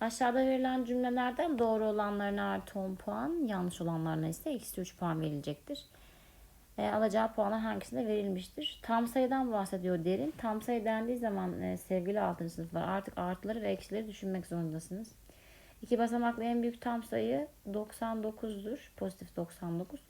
Aşağıda verilen cümlelerden doğru olanlarına artı 10 puan, yanlış olanlarına ise eksi 3 puan verilecektir. E, alacağı puanlar hangisinde verilmiştir? Tam sayıdan bahsediyor derin. Tam sayı dendiği zaman e, sevgili 6. sınıflar artık artıları ve eksileri düşünmek zorundasınız. İki basamaklı en büyük tam sayı 99'dur. Pozitif 99.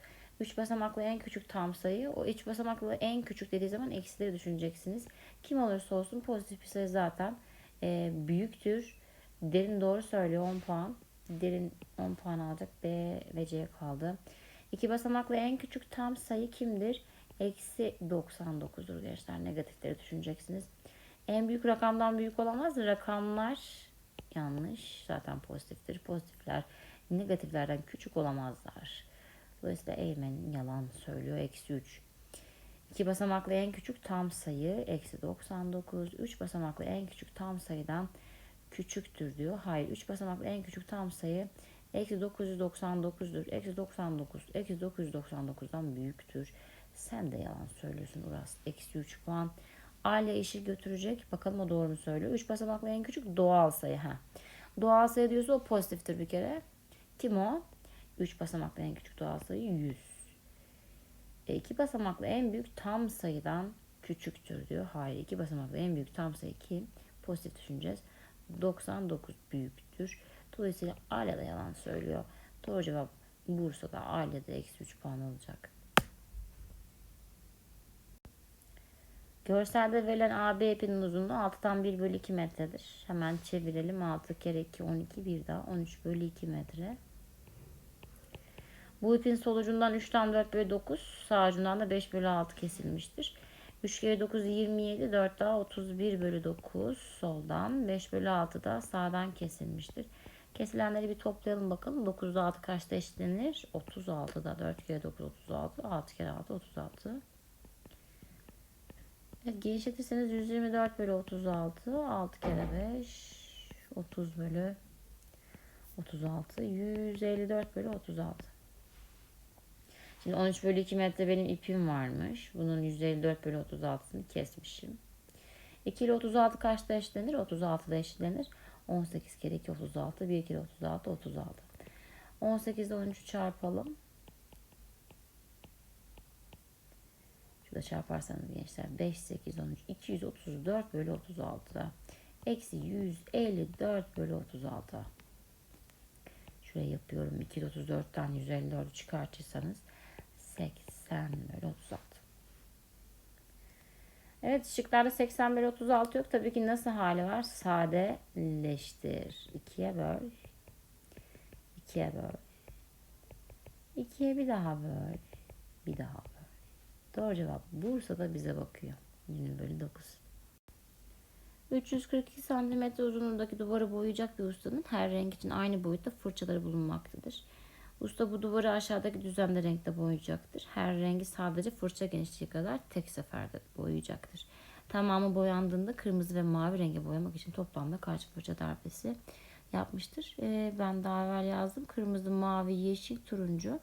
Üç basamaklı en küçük tam sayı. O üç basamaklı en küçük dediği zaman eksileri düşüneceksiniz. Kim olursa olsun pozitif bir sayı zaten e, büyüktür. Derin doğru söylüyor 10 puan. Derin 10 puan alacak. B ve C kaldı. İki basamaklı en küçük tam sayı kimdir? Eksi 99'dur gençler. Negatifleri düşüneceksiniz. En büyük rakamdan büyük olamaz. Rakamlar yanlış. Zaten pozitiftir. Pozitifler negatiflerden küçük olamazlar. Dolayısıyla Eymen yalan söylüyor. Eksi 3. 2 basamaklı en küçük tam sayı eksi 99. 3 basamaklı en küçük tam sayıdan küçüktür diyor. Hayır 3 basamaklı en küçük tam sayı eksi 999'dur. Eksi 99 eksi 999'dan büyüktür. Sen de yalan söylüyorsun Uras. Eksi 3 puan. A ile eşit götürecek. Bakalım o doğru mu söylüyor. 3 basamaklı en küçük doğal sayı. Ha. Doğal sayı diyorsa o pozitiftir bir kere. Kim o? 3 basamaklı en küçük doğal sayı 100. E, 2 basamaklı en büyük tam sayıdan küçüktür diyor. Hayır 2 basamaklı en büyük tam sayı kim? Pozitif düşüneceğiz. 99 büyüktür. Dolayısıyla Aile de yalan söylüyor. Doğru cevap Bursa'da Aile'de eksi 3 puan alacak. Görselde verilen AB ipinin uzunluğu 6'dan 1 bölü 2 metredir. Hemen çevirelim. 6 kere 2 12 bir daha 13 bölü 2 metre. Bu ipin sol ucundan 3'ten 4 bölü 9 sağ ucundan da 5 bölü 6 kesilmiştir. 3 kere 9 27 4 daha 31 bölü 9 soldan 5 bölü 6 da sağdan kesilmiştir. Kesilenleri bir toplayalım bakalım. 9'da 6 kaçta eşitlenir? 36'da 4 kere 9 36 6 kere 6 36 Evet, genişletirseniz 124 bölü 36 6 kere 5 30 bölü 36 154 bölü 36 Şimdi 13 bölü 2 metre benim ipim varmış. Bunun 154 bölü 36'sını kesmişim. 2 ile 36 kaçta eşitlenir? 36'da eşitlenir. 18 kere 2 36. 1 kere 36 36. 18 ile 13'ü çarpalım. Şurada çarparsanız gençler 5 8 13 234 bölü 36. Eksi 154 bölü 36. Şuraya yapıyorum. 234'ten 154'ü çıkartırsanız 80 bölü 36. Evet şıklarda 80 bölü 36 yok. Tabii ki nasıl hali var? Sadeleştir. 2'ye böl. 2'ye böl. 2'ye bir daha böl. Bir daha böl. Doğru cevap Bursa'da bize bakıyor. 20 bölü 9. 342 cm uzunluğundaki duvarı boyayacak bir ustanın her renk için aynı boyutta fırçaları bulunmaktadır. Usta bu duvarı aşağıdaki düzlemde renkte boyayacaktır. Her rengi sadece fırça genişliği kadar tek seferde boyayacaktır. Tamamı boyandığında kırmızı ve mavi renge boyamak için toplamda kaç fırça darbesi yapmıştır. Ee, ben daha evvel yazdım. Kırmızı, mavi, yeşil, turuncu.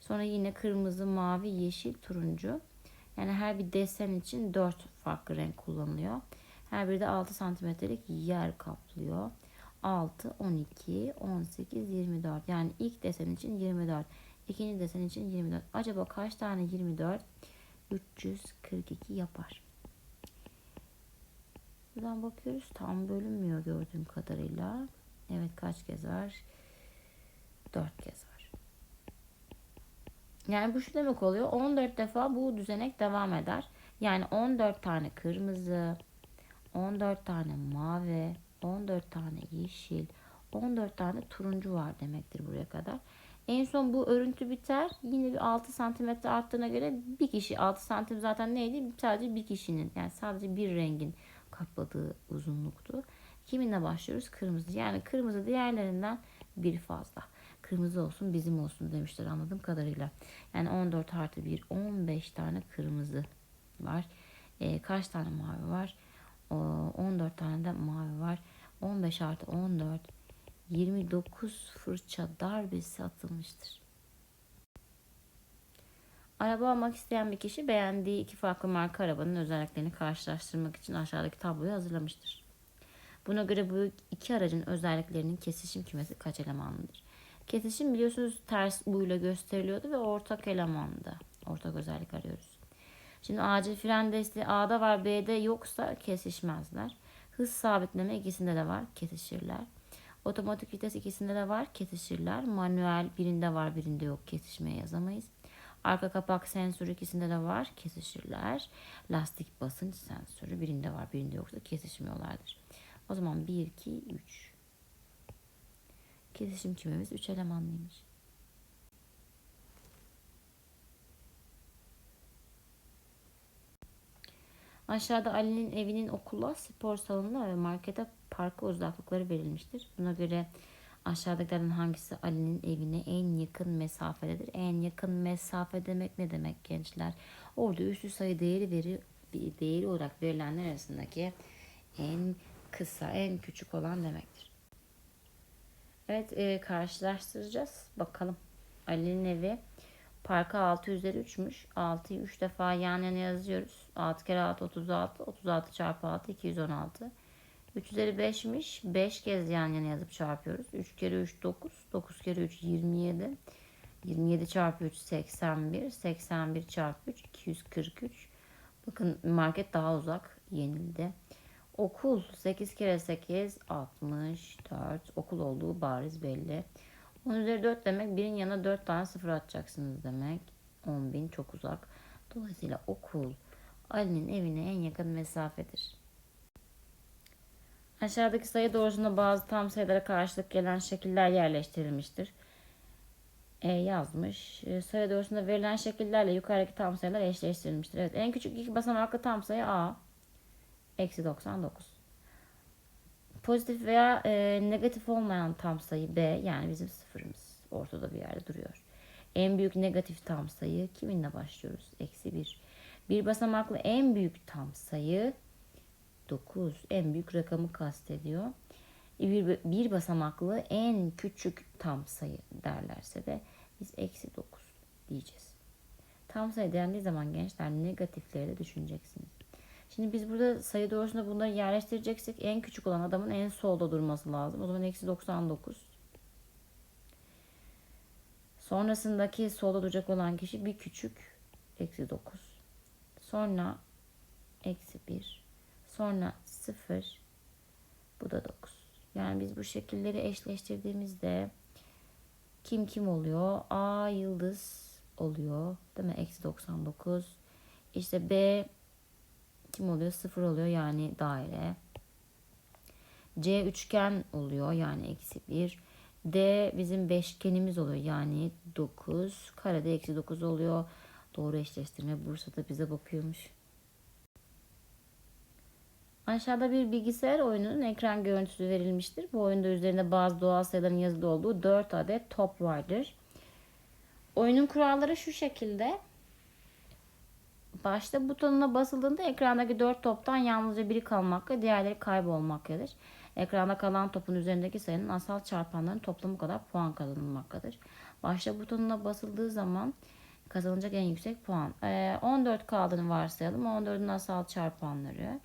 Sonra yine kırmızı, mavi, yeşil, turuncu. Yani her bir desen için 4 farklı renk kullanılıyor. Her biri de 6 santimetrelik yer kaplıyor. 6, 12, 18, 24. Yani ilk desen için 24. ikinci desen için 24. Acaba kaç tane 24? 342 yapar. Buradan bakıyoruz. Tam bölünmüyor gördüğüm kadarıyla. Evet kaç kez var? 4 kez var. Yani bu şu demek oluyor. 14 defa bu düzenek devam eder. Yani 14 tane kırmızı, 14 tane mavi, 14 tane yeşil, 14 tane turuncu var demektir buraya kadar. En son bu örüntü biter. Yine bir 6 santimetre arttığına göre bir kişi 6 santim zaten neydi? Sadece bir kişinin yani sadece bir rengin kapladığı uzunluktu. Kiminle başlıyoruz? Kırmızı. Yani kırmızı diğerlerinden bir fazla. Kırmızı olsun bizim olsun demişler anladığım kadarıyla. Yani 14 artı 1 15 tane kırmızı var. E, kaç tane mavi var? 14 tane de mavi var. 15 artı 14 29 fırça darbesi atılmıştır. Araba almak isteyen bir kişi beğendiği iki farklı marka arabanın özelliklerini karşılaştırmak için aşağıdaki tabloyu hazırlamıştır. Buna göre bu iki aracın özelliklerinin kesişim kümesi kaç elemanlıdır? Kesişim biliyorsunuz ters uyla gösteriliyordu ve ortak elemanda. Ortak özellik arıyoruz. Şimdi acil fren desteği A'da var B'de yoksa kesişmezler. Hız sabitleme ikisinde de var kesişirler. Otomatik vites ikisinde de var kesişirler. Manuel birinde var birinde yok kesişmeye yazamayız. Arka kapak sensörü ikisinde de var kesişirler. Lastik basınç sensörü birinde var birinde yoksa kesişmiyorlardır. O zaman 1, 2, 3. Kesişim kümemiz 3 elemanlıymış. Aşağıda Ali'nin evinin okula, spor salonuna ve markete parka uzaklıkları verilmiştir. Buna göre aşağıdakilerden hangisi Ali'nin evine en yakın mesafededir? En yakın mesafe demek ne demek gençler? Orada üstü sayı değeri veri değeri olarak verilenler arasındaki en kısa, en küçük olan demektir. Evet, e, karşılaştıracağız. Bakalım. Ali'nin evi Parka 6 üzeri 3'müş. 6'yı 3 defa yan yana yazıyoruz. 6 kere 6 36. 36 çarpı 6 216. 3 üzeri 5'miş. 5 kez yan yana yazıp çarpıyoruz. 3 kere 3 9. 9 kere 3 27. 27 çarpı 3 81. 81 çarpı 3 243. Bakın market daha uzak yenildi. Okul 8 kere 8 64. Okul olduğu bariz belli. 10 üzeri 4 demek birin yanına 4 tane sıfır atacaksınız demek. 10 bin çok uzak. Dolayısıyla okul Ali'nin evine en yakın mesafedir. Aşağıdaki sayı doğrusunda bazı tam sayılara karşılık gelen şekiller yerleştirilmiştir. E yazmış. E, sayı doğrusunda verilen şekillerle yukarıdaki tam sayılar eşleştirilmiştir. Evet en küçük iki basamaklı tam sayı A. Eksi 99. Pozitif veya e, negatif olmayan tam sayı B yani bizim sıfırımız ortada bir yerde duruyor. En büyük negatif tam sayı kiminle başlıyoruz? Eksi 1. Bir basamaklı en büyük tam sayı 9. En büyük rakamı kastediyor. Bir, bir basamaklı en küçük tam sayı derlerse de biz eksi 9 diyeceğiz. Tam sayı dendiği zaman gençler negatifleri de düşüneceksiniz. Şimdi biz burada sayı doğrusunda bunları yerleştireceksek en küçük olan adamın en solda durması lazım. O zaman eksi 99. Sonrasındaki solda duracak olan kişi bir küçük eksi 9. Sonra eksi 1. Sonra 0. Bu da 9. Yani biz bu şekilleri eşleştirdiğimizde kim kim oluyor? A yıldız oluyor. Değil mi? Eksi 99. İşte B kim oluyor? Sıfır oluyor yani daire. C üçgen oluyor yani eksi bir. D bizim beşgenimiz oluyor yani 9. Karede eksi 9 oluyor. Doğru eşleştirme Bursa'da bize bakıyormuş. Aşağıda bir bilgisayar oyununun ekran görüntüsü verilmiştir. Bu oyunda üzerinde bazı doğal sayıların yazılı olduğu 4 adet top vardır. Oyunun kuralları şu şekilde. Başta butonuna basıldığında ekrandaki dört toptan yalnızca biri kalmakla diğerleri kaybolmaktadır. Ekranda kalan topun üzerindeki sayının asal çarpanların toplamı kadar puan kazanılmaktadır. Başta butonuna basıldığı zaman kazanılacak en yüksek puan. Ee, 14 kaldığını varsayalım. 14'ün asal çarpanları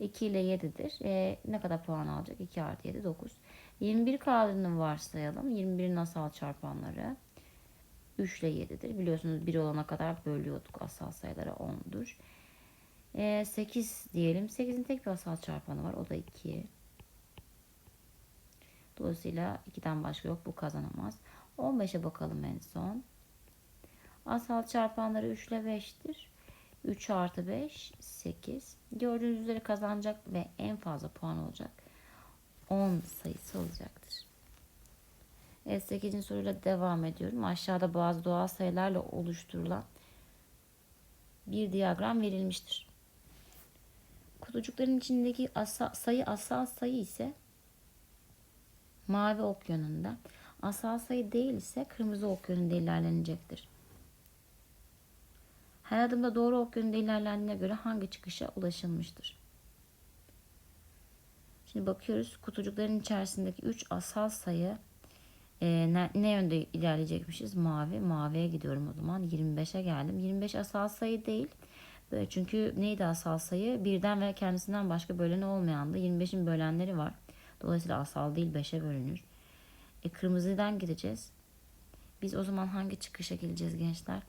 2 ile 7'dir. Ee, ne kadar puan alacak? 2 artı 7 9. 21 kaldığını varsayalım. 21'in asal çarpanları 3 ile 7'dir. Biliyorsunuz 1 olana kadar bölüyorduk asal sayılara 10'dur. E, 8 diyelim. 8'in tek bir asal çarpanı var. O da 2. Dolayısıyla 2'den başka yok. Bu kazanamaz. 15'e bakalım en son. Asal çarpanları 3 ile 5'tir. 3 artı 5 8. Gördüğünüz üzere kazanacak ve en fazla puan olacak. 10 sayısı olacaktır. Evet 8. soruyla devam ediyorum. Aşağıda bazı doğal sayılarla oluşturulan bir diyagram verilmiştir. Kutucukların içindeki asa, sayı asal sayı ise mavi ok yönünde. Asal sayı değil ise kırmızı ok yönünde ilerlenecektir. Her adımda doğru ok yönünde ilerlendiğine göre hangi çıkışa ulaşılmıştır? Şimdi bakıyoruz kutucukların içerisindeki 3 asal sayı e, ne, ne yönde ilerleyecekmişiz? Mavi. Maviye gidiyorum o zaman. 25'e geldim. 25 asal sayı değil. Çünkü neydi asal sayı? Birden ve kendisinden başka böleni olmayandı. 25'in bölenleri var. Dolayısıyla asal değil 5'e bölünür. E, kırmızıdan gideceğiz. Biz o zaman hangi çıkışa geleceğiz gençler?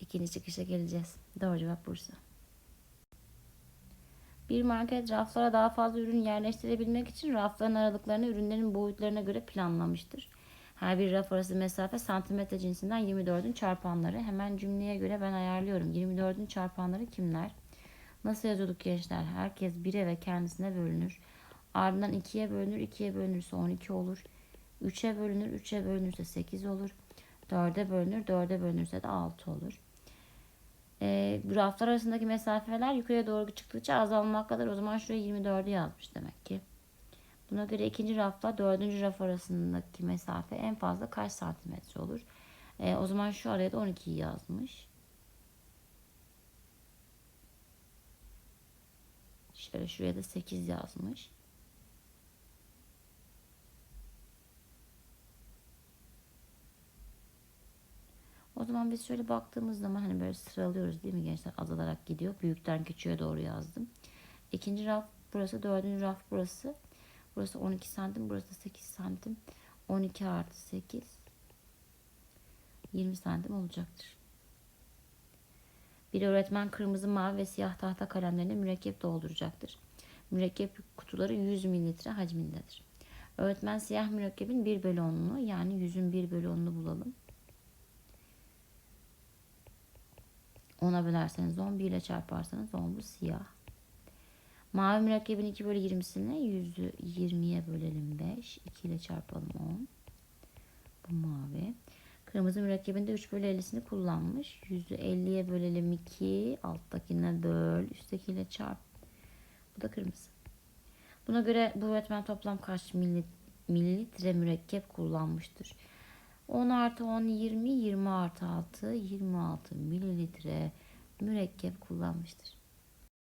İkinci çıkışa geleceğiz. Doğru cevap Bursa. Bir market raflara daha fazla ürün yerleştirebilmek için rafların aralıklarını ürünlerin boyutlarına göre planlamıştır. Her bir raf arası mesafe santimetre cinsinden 24'ün çarpanları. Hemen cümleye göre ben ayarlıyorum. 24'ün çarpanları kimler? Nasıl yazıyorduk gençler? Herkes 1'e ve kendisine bölünür. Ardından 2'ye bölünür. 2'ye bölünürse 12 olur. 3'e bölünür. 3'e bölünürse 8 olur. 4'e bölünür. 4'e bölünürse de 6 olur. E, raflar arasındaki mesafeler yukarıya doğru çıktıkça azalmaktadır. O zaman şuraya 24'ü yazmış demek ki. Buna göre ikinci rafla dördüncü raf arasındaki mesafe en fazla kaç santimetre olur? E, o zaman şu araya da 12'yi yazmış. Şöyle şuraya da 8 yazmış. O zaman biz şöyle baktığımız zaman hani böyle sıralıyoruz değil mi gençler? Azalarak gidiyor. Büyükten küçüğe doğru yazdım. İkinci raf burası, dördüncü raf burası. Burası 12 santim, burası 8 santim. 12 artı 8 20 santim olacaktır. Bir öğretmen kırmızı, mavi ve siyah tahta kalemlerine mürekkep dolduracaktır. Mürekkep kutuları 100 mililitre hacmindedir. Öğretmen siyah mürekkebin 1 bölü 10'unu yani 100'ün 1 bölü 10'unu bulalım. 10'a bölerseniz 10, 1 ile çarparsanız 10 bu siyah. Mavi mürekkebin 2 bölü 20'sini 100'ü 20'ye bölelim 5. 2 ile çarpalım 10. Bu mavi. Kırmızı mürekkebin de 3 bölü 50'sini kullanmış. 100'ü 50'ye bölelim 2. Alttakine böl. Üsttekiyle çarp. Bu da kırmızı. Buna göre bu öğretmen toplam kaç mililitre mürekkep kullanmıştır? 10 artı 10 20, 20 artı 6, 26 mililitre mürekkep kullanmıştır.